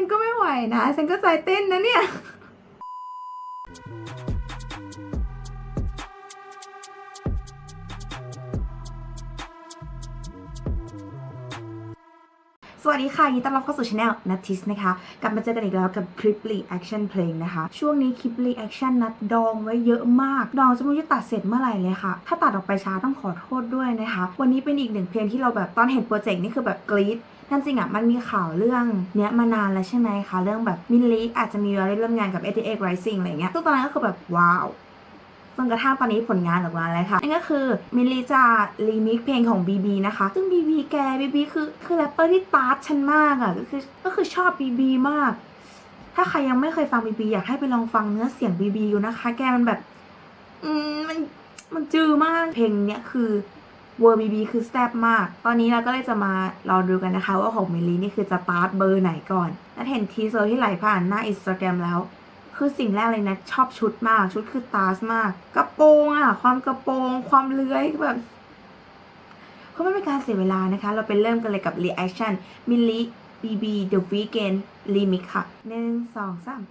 ฉันก็ไม่ไหวนะ ฉันก็ใจเต้นนะเนี่ย สวัสดีค่ะยินดีต้อนรับเข้าสู่ช anel นัททิสนะคะ กลับมาเจอกันอีกแล้วกับคลิป reaction เพลงนะคะ ช่วงนี้คลิป reaction นัดดองไว้เยอะมาก ดองจะไม่รู้จะตัดเสร็จเมื่อไหร่เลยค่ะ ถ้าตัดออกไปช้าต้องขอโทษด้วยนะคะ วันนี้เป็นอีกหนึ่งเพลงที่เราแบบตอนเห็นโปรเจกต์นี่คือแบบกรี๊ดนั่นจริงอะมันมีข่าวเรื่องเนี้ยมานานแล้วใช่ไหมคะ เรื่องแบบมินลีอาจจะมีได้ร่วมงานกับ a t x Rising อะไรเงี้ยซึ่งตอนนั้นก็คือแบบว้าว จนกระทั่งตอนนี้ผลงานออกมาแล้วค่ะนั่นก็คือมิลลีจะรีมิกเพลงของ BB นะคะ ซึ่ง BB แก BB คือคือแรปเปอร์ที่ตาร์ทฉันมากอะ่ะก็คือก็คือชอบ BB มาก ถ้าใครยังไม่เคยฟัง BB อยากให้ไปลองฟังเนื้อเสียง BB อยู่นะคะ แกมันแบบ อืมมันมันจือมากเพลงเนี้ยคือเวอร์ BB คือแซ่บมาก ตอนนี้เราก็เลยจะมาลองดูกันนะคะ ว่าของมิลลี่นี่คือจะตาร์ทเบอร์ไหนก่อน และเห็นทีเซอร์ที่ไหลผ่านหน้าอินสตาแกรมแล้ว คือสิ่งแรกเลยนะชอบชุดมาก ชุดคือตาสมาก กระโปรงอะความกระโปรง ความเลื้อยแบบเพื่อไม่เป็นการเสียเวลานะคะ เราไปเริ่มกันเลยกับ reaction มิลลิ BB The Weeknd Remix ค่ะหนึ่งสองสาม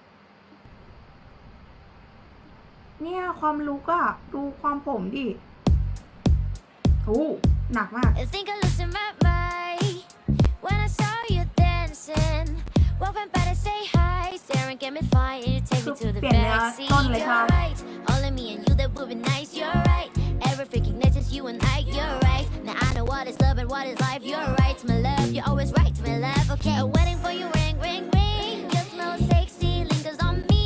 เนี่ยความลุกอะดูความผมดิโอ้หนักมาก I think I my mind when I saw you dancing. Walking by to say hi, staring at me fine. You take me to the เปลี่ยนเนื้อ backseat. ต้นเลย You're ค่ะ right, only me and you that would be nice. You're right, every freaking night just you and I. You're right. Now I know what is love and what is life. You're right, my love. You're always right, my love. Okay, I'm waiting for you, ring, ring, ring. Your smell sexy lingers on me.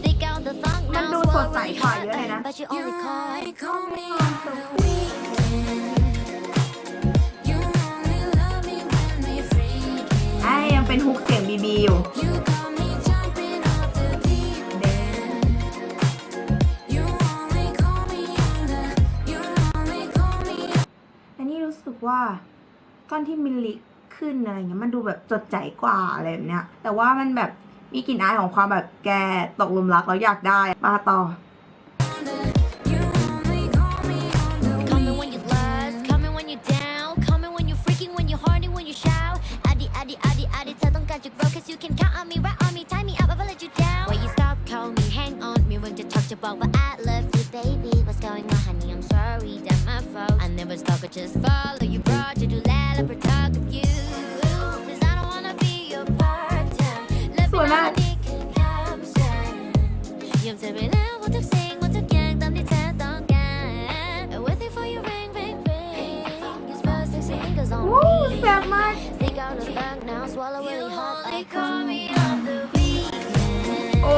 Stick out the thong มัน now, ดูสดใส swallow กว่าเยอะเลยนะ but you only call. call me on the weekend. You only love me when we're freaking. ไอ้ยังเป็นฮุกเสียง BB อยู่ ว่าก้อนที่มิลลิขึ้นอะไรเงี้ยมันดูแบบจดใจกว่าอะไรแบบเนี้ย แต่ว่ามันแบบมีกลิ่นอายของความแบบแกตกลุมรักแล้วอยากได้มาต่อบอกว่า I love you baby what's going on honey I'm sorry that my fault I never stalk or just follow โอ้แซ่มาโอ้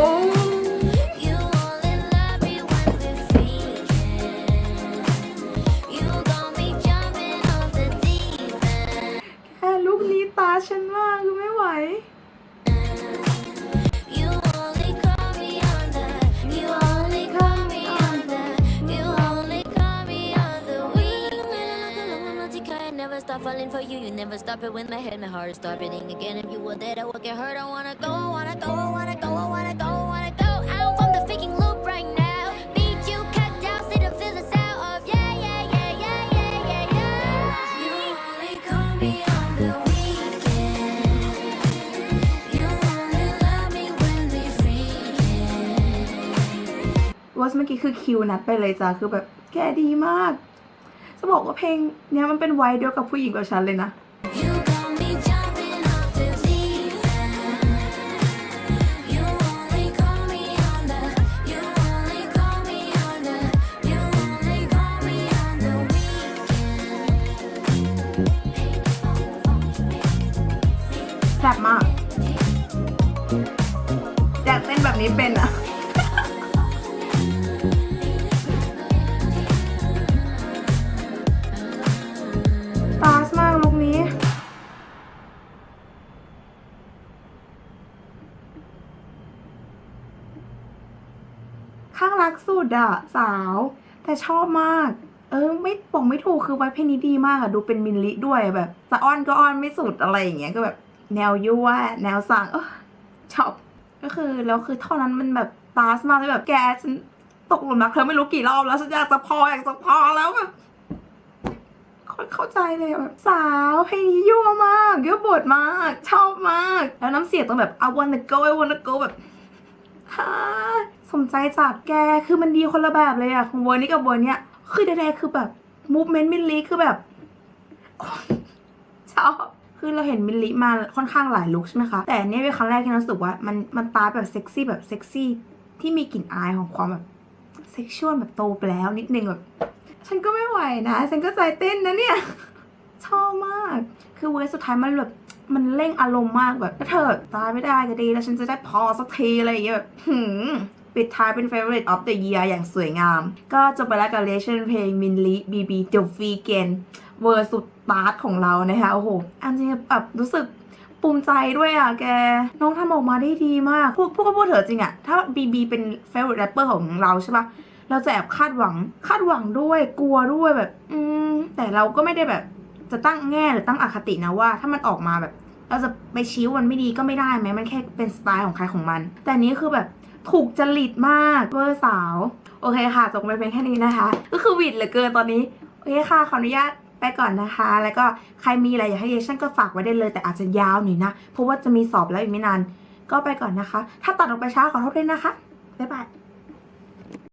แค่ลุกนี้ตาฉันมากคือไม่ไหว weekend Never stop falling for you You never stop it when my head My heart start beating again If you were there I would get hurt I wanna go I wanna go I wanna go I wanna go I wanna go out from the freaking loop right now Beat you cut down See the feelings out of Yeah yeah yeah yeah yeah yeah yeah You only call me on the weekend. You only love me when we're freaking. วอสเมื่อกี้คือคิวนัดไปเลยจ้ะคือแบบแกดีมาก จะบอกว่าเพลงเนี้ยมันเป็นไวเดียวกับผู้หญิงกว่าฉันเลยนะ You got me jumping off the deep end. You only call me on the. You only call me on the. You only call me on the weekend. แซ่บมากอยากเต้นแบบนี้เป็นอะ ข้างรักสุดอะสาว แต่ชอบมาก เออ ไม่บอกไม่ถูกคือไวเพลงนี้ดีมากอะดูเป็นมินลิด้วยแบบจะอ้อนก็อ้อนไม่สุดอะไรอย่างเงี้ยก็แบบ แนวยั่วแนวสั่งเออชอบ ก็คือแล้วคือเท่านั้นมันแบบตาสมากเลยแบบแกฉันตกหลุมรักเธอไม่รู้กี่รอบแล้วฉันอยากจะพออยากจะพอแล้วแบบคนเข้าใจเลยแบบสาวเพลงนี้ยั่วมากยั่วบทมาก ชอบมาก แล้วน้ำเสียงต้องแบบ I wanna go I wanna go แบบฮ่า สมใจจัดแกคือมันดีคนละแบบเลยอะของเวอร์นี้กับเวอร์เนี้ยคือใดๆคือแบบมูฟเมนต์มิลลีคือแบบชอบคือเราเห็นมิลลิมาค่อนข้างหลายลุคใช่ไหมคะ แต่เนี้ยเป็นครั้งแรกที่เรารู้สึกว่ามันมันตาแบบเซ็กซี่แบบเซ็กซี่ที่มีกลิ่นอายของความแบบเซ็กชวลแบบโตไปแล้วนิดนึงแบบฉันก็ไม่ไหวนะ ฉันก็ใจเต้นนะเนี่ย ชอบมาก คือเวอร์สุดท้ายมันแบบมันเร่งอารมณ์มากแบบถ้าเธอตายไม่ได้ก็ดี แล้วฉันจะได้พอสักทีอะไรอย่างเงี้ยแบบหืม ปิดท้ายเป็น favorite of the year อย่างสวยงาม ก็จบไปแล้วกับ reaction เพลงมินลิ BB The Weeknd เวอร์สุดตาร์ทของเรานะคะโอ้โหอันจริงแบบรู้สึกภูมิใจด้วยอะแก น้องทำออกมาได้ดีมากพูดพูดก็พูดเถอะจริงอะ ถ้า BB เป็น favorite rapper ของเราใช่ปะเราจะแอบคาดหวังคาดหวังด้วยกลัวด้วยแบบ อืม แต่เราก็ไม่ได้แบบจะตั้งแง่หรือตั้งอคตินะว่า ถ้ามันออกมาแบบ เราจะไปชี้วันไม่ดีก็ไม่ได้ไหมมันแค่เป็นสไตล์ของใครของมัน แต่นนี้คือแบบ ถูกจริตมากเวอร์สาว โอเคค่ะจบไปเป็นแค่นี้นะคะ ก็คือหวิดเหลือเกินตอนนี้ โอเคค่ะ ขออนุญาตไปก่อนนะคะ แล้วก็ใครมีอะไรอยากให้เยชั่นก็ฝากไว้ได้เลย แต่อาจจะยาวหน่อยนะ เพราะว่าจะมีสอบแล้วอีกไม่นาน ก็ไปก่อนนะคะ ถ้าตัดออกไปช้าขอโทษด้วยนะคะ บ๊ายบาย